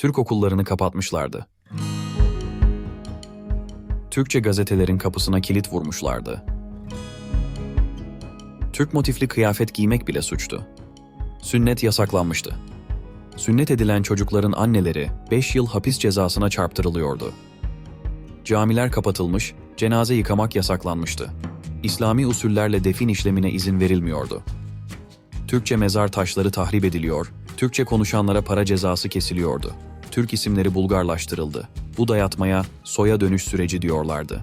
Türk okullarını kapatmışlardı. Türkçe gazetelerin kapısına kilit vurmuşlardı. Türk motifli kıyafet giymek bile suçtu. Sünnet yasaklanmıştı. Sünnet edilen çocukların anneleri 5 yıl hapis cezasına çarptırılıyordu. Camiler kapatılmış, cenaze yıkamak yasaklanmıştı. İslami usullerle defin işlemine izin verilmiyordu. Türkçe mezar taşları tahrip ediliyor, Türkçe konuşanlara para cezası kesiliyordu. Türk isimleri Bulgarlaştırıldı. Bu dayatmaya soya dönüş süreci diyorlardı.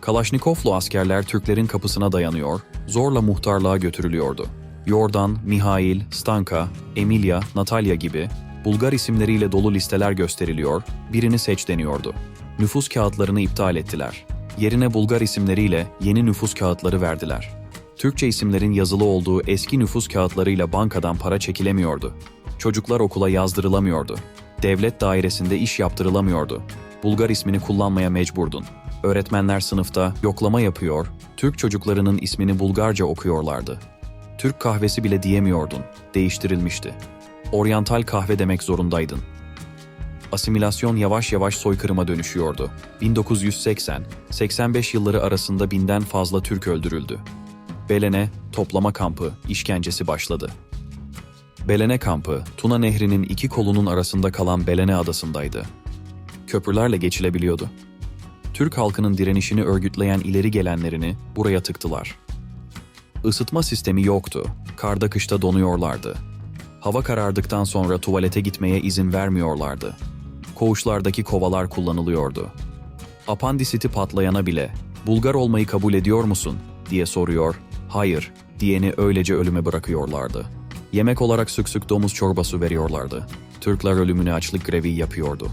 Kalaşnikovlu askerler Türklerin kapısına dayanıyor, zorla muhtarlığa götürülüyordu. Yordan, Mihail, Stanka, Emilia, Natalya gibi Bulgar isimleriyle dolu listeler gösteriliyor, birini seç deniyordu. Nüfus kağıtlarını iptal ettiler. Yerine Bulgar isimleriyle yeni nüfus kağıtları verdiler. Türkçe isimlerin yazılı olduğu eski nüfus kağıtlarıyla bankadan para çekilemiyordu. Çocuklar okula yazdırılamıyordu. Devlet dairesinde iş yaptırılamıyordu. Bulgar ismini kullanmaya mecburdun. Öğretmenler sınıfta yoklama yapıyor, Türk çocuklarının ismini Bulgarca okuyorlardı. Türk kahvesi bile diyemiyordun, değiştirilmişti. Oryantal kahve demek zorundaydın. Asimilasyon yavaş yavaş soykırıma dönüşüyordu. 1980-85 yılları arasında binden fazla Türk öldürüldü. Belene, toplama kampı, işkencesi başladı. Belene kampı, Tuna Nehri'nin iki kolunun arasında kalan Belene adasındaydı. Köprülerle geçilebiliyordu. Türk halkının direnişini örgütleyen ileri gelenlerini buraya tıktılar. Isıtma sistemi yoktu. Karda kışta donuyorlardı. Hava karardıktan sonra tuvalete gitmeye izin vermiyorlardı. Koğuşlardaki kovalar kullanılıyordu. Apandisiti patlayana bile "Bulgar olmayı kabul ediyor musun?" diye soruyor. "Hayır." diyeni öylece ölüme bırakıyorlardı. Yemek olarak sık sık domuz çorbası veriyorlardı. Türkler ölümüne açlık grevi yapıyordu.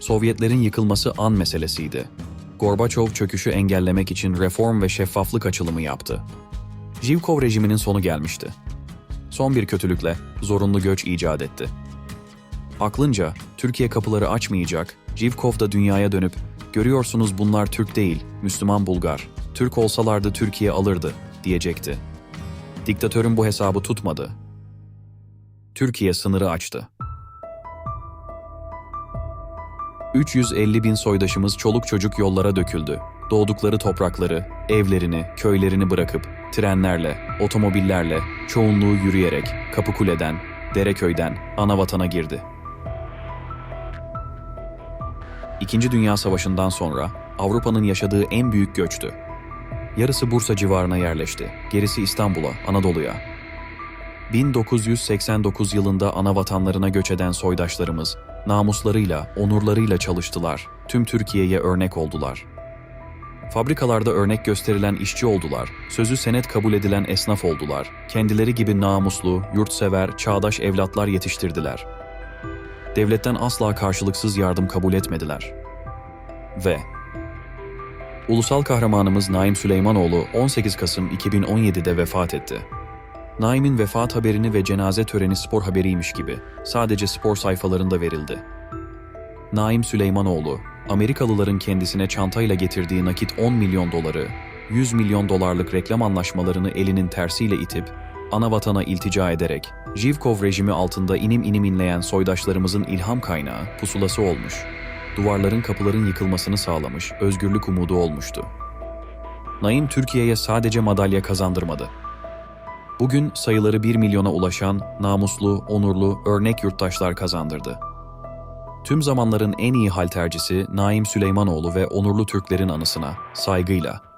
Sovyetlerin yıkılması an meselesiydi. Gorbaçov çöküşü engellemek için reform ve şeffaflık açılımı yaptı. Zhivkov rejiminin sonu gelmişti. Son bir kötülükle zorunlu göç icat etti. Aklınca Türkiye kapıları açmayacak, Zhivkov da dünyaya dönüp "Görüyorsunuz bunlar Türk değil, Müslüman Bulgar. Türk olsalardı Türkiye alırdı." diyecekti. Diktatörün bu hesabı tutmadı. Türkiye sınırı açtı. 350 bin soydaşımız çoluk çocuk yollara döküldü. Doğdukları toprakları, evlerini, köylerini bırakıp trenlerle, otomobillerle, çoğunluğu yürüyerek Kapıkule'den, Dereköy'den ana vatana girdi. İkinci Dünya Savaşı'ndan sonra Avrupa'nın yaşadığı en büyük göçtü. Yarısı Bursa civarına yerleşti, gerisi İstanbul'a, Anadolu'ya. 1989 yılında ana vatanlarına göç eden soydaşlarımız namuslarıyla, onurlarıyla çalıştılar. Tüm Türkiye'ye örnek oldular. Fabrikalarda örnek gösterilen işçi oldular, sözü senet kabul edilen esnaf oldular, kendileri gibi namuslu, yurtsever, çağdaş evlatlar yetiştirdiler. Devletten asla karşılıksız yardım kabul etmediler. Ve Ulusal kahramanımız Naim Süleymanoğlu 18 Kasım 2017'de vefat etti. Naim'in vefat haberini ve cenaze töreni spor haberiymiş gibi sadece spor sayfalarında verildi. Naim Süleymanoğlu, Amerikalıların kendisine çantayla getirdiği nakit 10 milyon doları, 100 milyon dolarlık reklam anlaşmalarını elinin tersiyle itip, ana vatana iltica ederek, Jivkov rejimi altında inim inim inleyen soydaşlarımızın ilham kaynağı, pusulası olmuş. Duvarların kapıların yıkılmasını sağlamış, özgürlük umudu olmuştu. Naim Türkiye'ye sadece madalya kazandırmadı. Bugün sayıları 1 milyona ulaşan namuslu, onurlu, örnek yurttaşlar kazandırdı. Tüm zamanların en iyi haltercisi Naim Süleymanoğlu ve onurlu Türklerin anısına saygıyla